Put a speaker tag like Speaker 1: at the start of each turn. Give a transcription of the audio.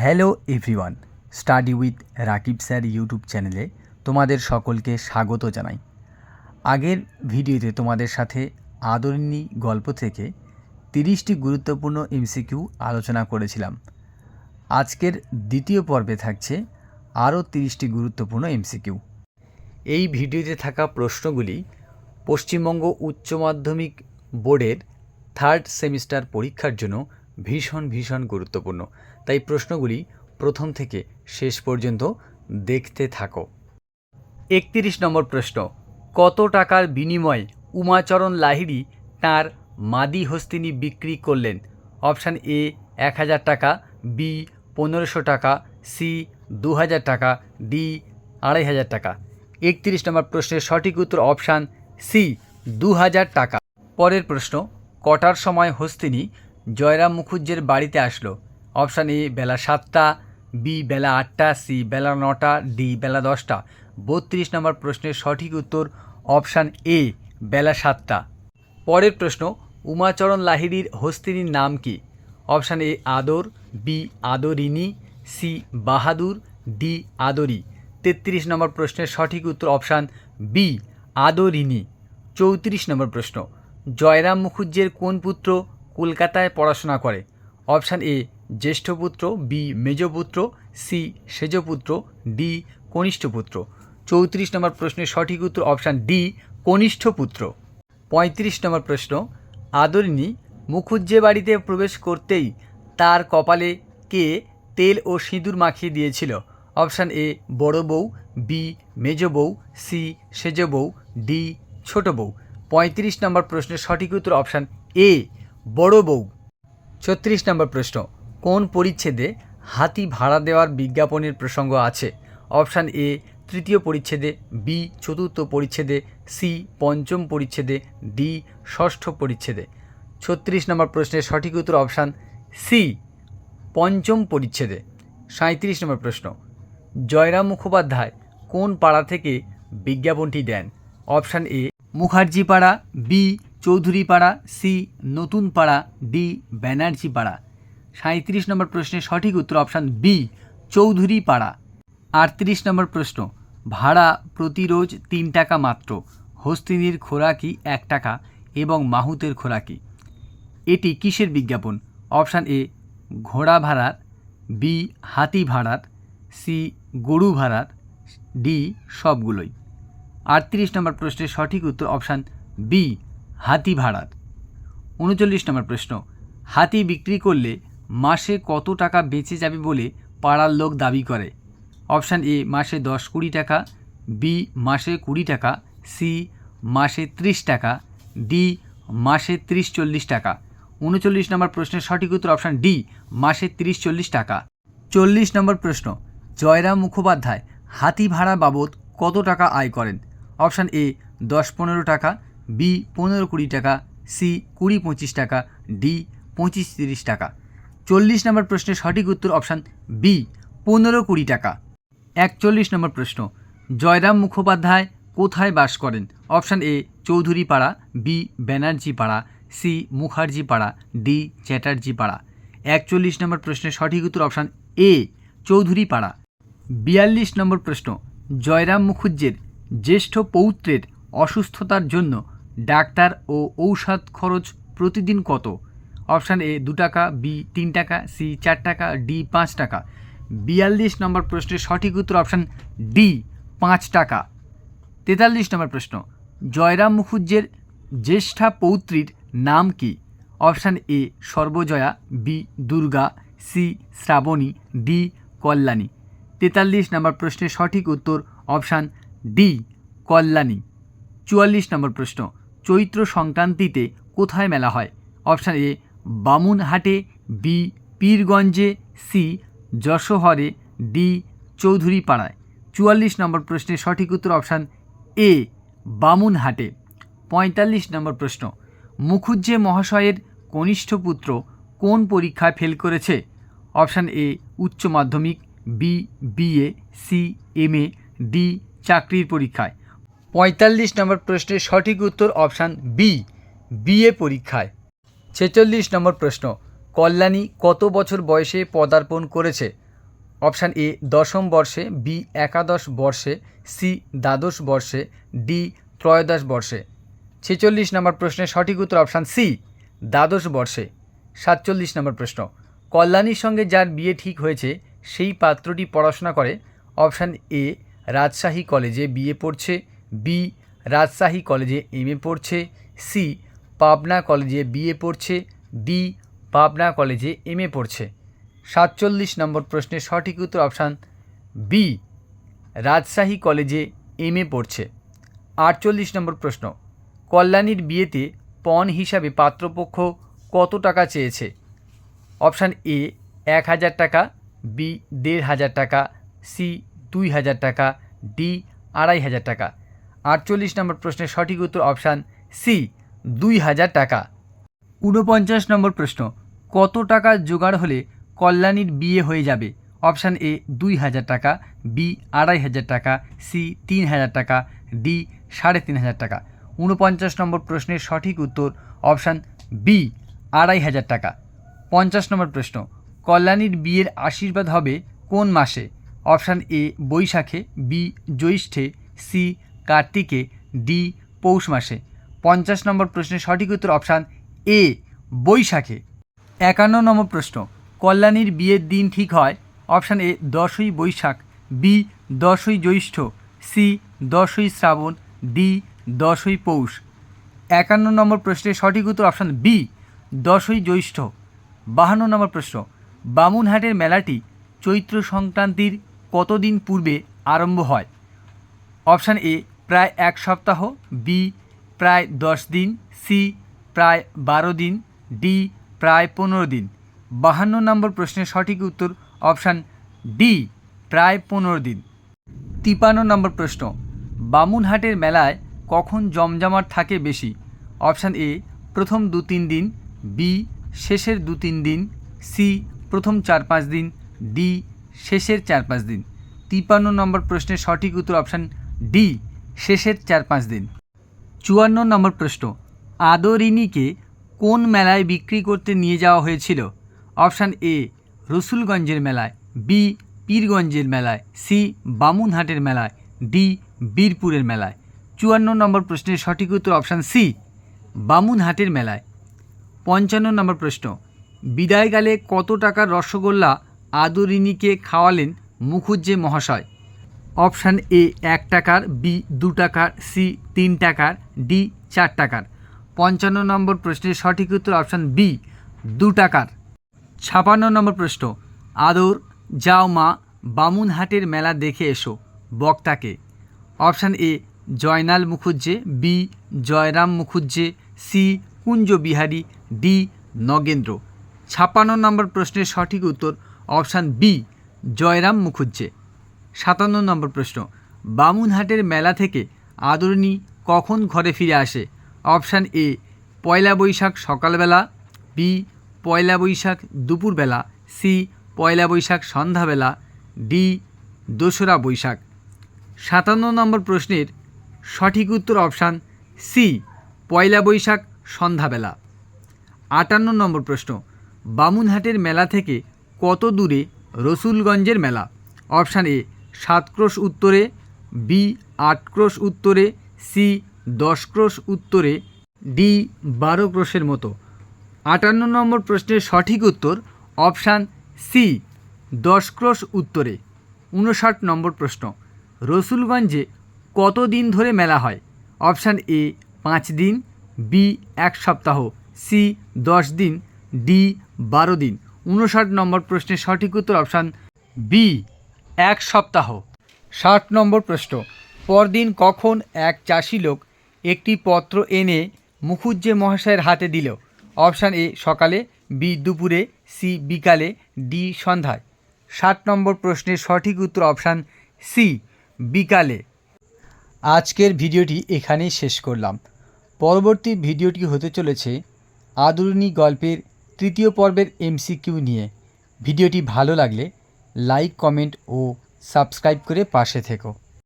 Speaker 1: Hello everyone, study with Rakib sir YouTube চ্যানেলে তোমাদের সকলকে স্বাগত জানাই। আগের ভিডিওতে তোমাদের সাথে আদরিণী গল্প থেকে তিরিশটি গুরুত্বপূর্ণ এমসিকিউ আলোচনা করেছিলাম। আজকের দ্বিতীয় পর্বে থাকছে আরও তিরিশটি গুরুত্বপূর্ণ এমসিকিউ। এই ভিডিওতে থাকা প্রশ্নগুলি পশ্চিমবঙ্গ উচ্চ মাধ্যমিক বোর্ডের থার্ড সেমিস্টার পরীক্ষার জন্য ভীষণ ভীষণ গুরুত্বপূর্ণ। তাই প্রশ্নগুলি প্রথম থেকে শেষ পর্যন্ত দেখতে থাকো। একত্রিশ নম্বর প্রশ্ন, কত টাকার বিনিময়ে উমাচরণ লাহিড়ী তার মাদি হস্তিনী বিক্রি করলেন? অপশান এ, এক হাজার টাকা, বি, পনেরোশো টাকা, সি, দু হাজার টাকা, ডি, আড়াই হাজার টাকা। একত্রিশ নম্বর প্রশ্নের সঠিক উত্তর অপশান সি, দু হাজার টাকা। পরের প্রশ্ন, কটার সময় হস্তিনী জয়রাম মুখুজ্জের বাড়িতে আসলো। অপশান এ, বেলা সাতটা, বি, বেলা আটটা, সি, বেলা নটা, ডি, বেলা দশটা। বত্রিশ নম্বর প্রশ্নের সঠিক উত্তর অপশান এ, বেলা সাতটা। পরের প্রশ্ন, উমাচরণ লাহিড়ীর হস্তিনীর নাম কি? অপশান এ, আদর, বি আদরিনী সি, বাহাদুর, ডি, আদরি। তেত্রিশ নম্বর প্রশ্নের সঠিক উত্তর অপশান বি আদরিনী চৌত্রিশ নম্বর প্রশ্ন, জয়রাম মুখুজ্জের কোন পুত্র কলকাতায় পড়াশোনা করে। অপশান এ, জ্যেষ্ঠ পুত্র বি মেজপুত্র সি সেজপুত্র ডি কনিষ্ঠ পুত্র। চৌত্রিশ নম্বর প্রশ্নের সঠিক উত্তর অপশান ডি কনিষ্ঠ পুত্র। পঁয়ত্রিশ নম্বর প্রশ্ন আদরিনী মুখুজ্জে বাড়িতে প্রবেশ করতেই তার কপালে কে তেল ও সিঁদুর মাখিয়ে দিয়েছিল? অপশান এ, বড় বউ বি মেজ বউ সি সেজ বউ ডি ছোট বউ। পঁয়ত্রিশ নম্বর প্রশ্নের সঠিক উত্তর অপশান এ বড় বউ। ছত্রিশ নম্বর প্রশ্ন, কোন পরিচ্ছেদে হাতি ভাড়া দেওয়ার বিজ্ঞাপনের প্রসঙ্গ আছে? অপশান এ, তৃতীয় পরিচ্ছেদে, বি, চতুর্থ পরিচ্ছেদে, সি, পঞ্চম পরিচ্ছেদে, ডি, ষষ্ঠ পরিচ্ছেদে। ছত্রিশ নম্বর প্রশ্নের সঠিক উত্তর অপশান সি, পঞ্চম পরিচ্ছেদে। সাঁত্রিশ নম্বর প্রশ্ন, জয়রাম মুখোপাধ্যায় কোন পাড়া থেকে বিজ্ঞাপনটি দেন? অপশান এ, মুখার্জি পাড়া, বি চৌধুরী পাড়া সি নতুন পাড়া ডি ব্যানার্জি পাড়া সাঁত্রিশ নম্বর প্রশ্নের সঠিক উত্তর অপশান বি চৌধুরী পাড়া আটত্রিশ নম্বর প্রশ্ন, ভাড়া প্রতি রোজ তিন টাকা মাত্র, হস্তিনীর খোরাকি এক টাকা এবং মাহুতের খোরাকি এটি কিসের বিজ্ঞাপন? অপশান এ ঘোড়া ভাড়ার বি হাতি ভাড়ার সি গরু ভাড়ার ডি সবগুলোই। আটত্রিশ নম্বর প্রশ্নের সঠিক উত্তর অপশান বি হাতি ভাড়ার। উনচল্লিশ নম্বর প্রশ্ন, হাতি বিক্রি করলে মাসে কত টাকা বেঁচে যাবে বলে পাড়ার লোক দাবি করে? অপশান এ, মাসে দশ কুড়ি টাকা, বি, মাসে কুড়ি টাকা, সি, মাসে ত্রিশ টাকা, ডি, মাসে ত্রিশ চল্লিশ টাকা। উনচল্লিশ নম্বর প্রশ্নের সঠিক উত্তর অপশান ডি, মাসে ত্রিশ চল্লিশ টাকা। চল্লিশ নম্বর প্রশ্ন, জয়রাম মুখোপাধ্যায় হাতি ভাড়া বাবদ কত টাকা আয় করেন? অপশান এ, দশ পনেরো টাকা বি পনেরো কুড়ি টাকা সি কুড়ি পঁচিশ টাকা ডি পঁচিশ তিরিশ টাকা। চল্লিশ নম্বর প্রশ্নের সঠিক উত্তর অপশান বি পনেরো কুড়ি টাকা। একচল্লিশ নম্বর প্রশ্ন, জয়রাম মুখোপাধ্যায় কোথায় বাস করেন? অপশান এ চৌধুরী পাড়া বি ব্যানার্জি পাড়া সি মুখার্জি পাড়া ডি চ্যাটার্জি পাড়া একচল্লিশ নম্বর প্রশ্নের সঠিক উত্তর অপশান এ চৌধুরী পাড়া বিয়াল্লিশ নম্বর প্রশ্ন, জয়রাম মুখুজ্জের জ্যেষ্ঠ পৌত্রের অসুস্থতার জন্য ডাক্তার ও ঔষধ খরচ প্রতিদিন কত? অপশান এ, দু টাকা, বি, তিন টাকা, সি, চার টাকা, ডি, পাঁচ টাকা। বিয়াল্লিশ নম্বর প্রশ্নের সঠিক উত্তর অপশান ডি, পাঁচ টাকা। তেতাল্লিশ নম্বর প্রশ্ন, জয়রাম মুখুজ্জের জ্যেষ্ঠা পৌত্রীর নাম কি? Option A, Sarbajaya, B, Durga, C, Srabani, D, Kalyani. তেতাল্লিশ নম্বর প্রশ্নের সঠিক উত্তর অপশান ডি, কল্যাণী। চুয়াল্লিশ নম্বর প্রশ্ন চৈত্র সংক্রান্তিতে কোথায় মেলা হয়? অপশান এ, বামুনহাটে, বি, পীরগঞ্জে, সি, যশোহরে, ডি চৌধুরী পাড়ায় চুয়াল্লিশ নম্বর প্রশ্নের সঠিক উত্তর অপশান এ, বামুনহাটে। পঁয়তাল্লিশ নম্বর প্রশ্ন, মুখুজ্জে মহাশয়ের কনিষ্ঠ পুত্র কোন পরীক্ষায় ফেল করেছে? অপশান এ, উচ্চ মাধ্যমিক, B, BA, C, M A, D, চাকরির পরীক্ষায়। পঁয়তাল্লিশ নম্বর প্রশ্নের সঠিক উত্তর অপশান বি, বিএ পরীক্ষায়। ছেচল্লিশ নম্বর প্রশ্ন, কল্যাণী কত বছর বয়সে পদার্পণ করেছে? অপশান এ, দশম বর্ষে, বি, একাদশ বর্ষে, সি, দ্বাদশ বর্ষে, ডি, ত্রয়োদশ বর্ষে। ছেচল্লিশ নম্বর প্রশ্নের সঠিক উত্তর অপশান সি, দ্বাদশ বর্ষে। সাতচল্লিশ নম্বর প্রশ্ন, কল্যাণীর সঙ্গে যার বিয়ে ঠিক হয়েছে, সেই পাত্রটি পড়াশোনা করে? অপশান এ, রাজশাহী কলেজে বিয়ে পড়ছে। বি, রাজশাহী কলেজে এম এ পড়ছে, সি, পাবনা কলেজে বিএ পড়ছে, ডি, পাবনা কলেজে এম এ পড়ছে। সাতচল্লিশ নম্বর প্রশ্নের সঠিক উত্তর অপশান বি, রাজশাহী কলেজে এম এ পড়ছে। আটচল্লিশ নম্বর প্রশ্ন, কল্যাণীর বিয়েতে পণ হিসাবে পাত্রপক্ষ কত টাকা চেয়েছে? অপশান এ, এক হাজার টাকা, বি, দেড় হাজার টাকা, সি, দুই হাজার টাকা, ডি, আড়াই হাজার টাকা। আটচল্লিশ নম্বর প্রশ্নের সঠিক উত্তর অপশান সি, দুই হাজার টাকা। ঊনপঞ্চাশ নম্বর প্রশ্ন, কত টাকা জোগাড় হলে কল্যাণীর বিয়ে হয়ে যাবে? অপশান এ, দুই হাজার টাকা, বি, আড়াই হাজার টাকা, সি, তিন হাজার টাকা, ডি, সাড়ে তিন হাজার টাকা। ঊনপঞ্চাশ নম্বর প্রশ্নের সঠিক উত্তর অপশান বি, আড়াই হাজার টাকা। পঞ্চাশ নম্বর প্রশ্ন, কল্যাণীর বিয়ের আশীর্বাদ হবে কোন মাসে? অপশান এ, বৈশাখে, বি, জ্যৈষ্ঠে, সি কার্তিকে ডি পৌষ মাসে। পঞ্চাশ নম্বর প্রশ্নের সঠিক উত্তর অপশান এ, বৈশাখে। একান্ন নম্বর প্রশ্ন, কল্যাণীর বিয়ের দিন ঠিক হয়? অপশান এ, দশই বৈশাখ, বি, দশই জ্যৈষ্ঠ, সি, দশই শ্রাবণ, ডি, দশই পৌষ। একান্ন নম্বর প্রশ্নের সঠিক উত্তর অপশান বি, দশই জ্যৈষ্ঠ। বাহান্ন নম্বর প্রশ্ন, বামুনহাটের মেলাটি চৈত্র সংক্রান্তির কতদিন পূর্বে আরম্ভ হয়? অপশান এ প্রায় এক সপ্তাহ বি প্রায় দশ দিন সি প্রায় বারো দিন ডি প্রায় পনেরো দিন। বাহান্ন নম্বর প্রশ্নের সঠিক উত্তর অপশান ডি প্রায় পনেরো দিন। তিপান্ন নম্বর প্রশ্ন, বামুনহাটের মেলায় কখন জমজমাট থাকে বেশি? অপশান এ প্রথম দু তিন দিন বি শেষের দু তিন দিন সি প্রথম চার পাঁচ দিন ডি শেষের চার পাঁচ দিন। তিপান্ন নম্বর প্রশ্নের সঠিক উত্তর অপশান ডি শেষের চার পাঁচ দিন। চুয়ান্ন নম্বর প্রশ্ন আদরিনীকে কোন মেলায় বিক্রি করতে নিয়ে যাওয়া হয়েছিল? অপশান এ, রসুলগঞ্জের মেলায়, বি, পীরগঞ্জের মেলায়, সি, বামুনহাটের মেলায়, ডি, বীরপুরের মেলায়। চুয়ান্ন নম্বর প্রশ্নের সঠিক উত্তর অপশান সি, বামুনহাটের মেলায়। পঞ্চান্ন নম্বর প্রশ্ন, বিদায়কালে কত টাকার রসগোল্লা আদরিনীকে খাওয়ালেন মুখুজ্জে মহাশয়? অপশান এ এক টাকার, বি দু টাকার, সি তিন টাকার, ডি চার টাকার। পঞ্চান্ন নম্বর প্রশ্নের সঠিক উত্তর অপশান বি দু টাকার। ছাপান্ন নম্বর প্রশ্ন, আদর, যাও মা, বামুনহাটের মেলা দেখে এসো, বক্তাকে। Option A, Joynal Mukhujje, B Joyram Mukhujje, C Kunja Bihari, D Nagendra. ছাপ্পান্ন নম্বর প্রশ্নের সঠিক উত্তর অপশান বি, জয়রাম মুখুজ্জে। সাতান্ন নম্বর প্রশ্ন, বামুনহাটের মেলা থেকে আদরণী কখন ঘরে ফিরে আসে? অপশান এ, পয়লা বৈশাখ সকালবেলা, বি, পয়লা বৈশাখ দুপুরবেলা, সি, পয়লা বৈশাখ সন্ধ্যাবেলা, ডি, দোসরা বৈশাখ। সাতান্ন নম্বর প্রশ্নের সঠিক উত্তর অপশান সি, পয়লা বৈশাখ সন্ধ্যাবেলা। আটান্ন নম্বর প্রশ্ন, বামুনহাটের মেলা থেকে কত দূরে রসুলগঞ্জের মেলা? অপশান এ সাত ক্রোশ উত্তরে, বি আট ক্রোশ উত্তরে, সি দশ ক্রোশ উত্তরে, ডি বারো ক্রোশের মতো। আটান্ন নম্বর প্রশ্নের সঠিক উত্তর অপশান সি, দশ ক্রোশ উত্তরে। উনষাট নম্বর প্রশ্ন, রসুলগঞ্জে কত দিন ধরে মেলা হয়? অপশান এ, পাঁচ দিন, বি এক সপ্তাহ, সি দশ দিন, ডি বারো দিন। উনষাট নম্বর প্রশ্নের সঠিক উত্তর অপশান বি এক সপ্তাহ। ষাট নম্বর প্রশ্ন, পরদিন কখন এক চাষি লোক একটি পত্র এনে মুখুজ্জে মহাশয়ের হাতে দিল? অপশান এ, সকালে, বি, দুপুরে, সি, বিকালে, ডি, সন্ধ্যায়। ষাট নম্বর প্রশ্নের সঠিক উত্তর অপশান সি, বিকালে। আজকের ভিডিওটি এখানেই শেষ করলাম। পরবর্তী ভিডিওটি হতে চলেছে আদরণী গল্পের তৃতীয় পর্বের এমসিকিউ নিয়ে। ভিডিওটি ভালো লাগলে লাইক কমেন্ট ও সাবস্ক্রাইব করে পাশে থেকো।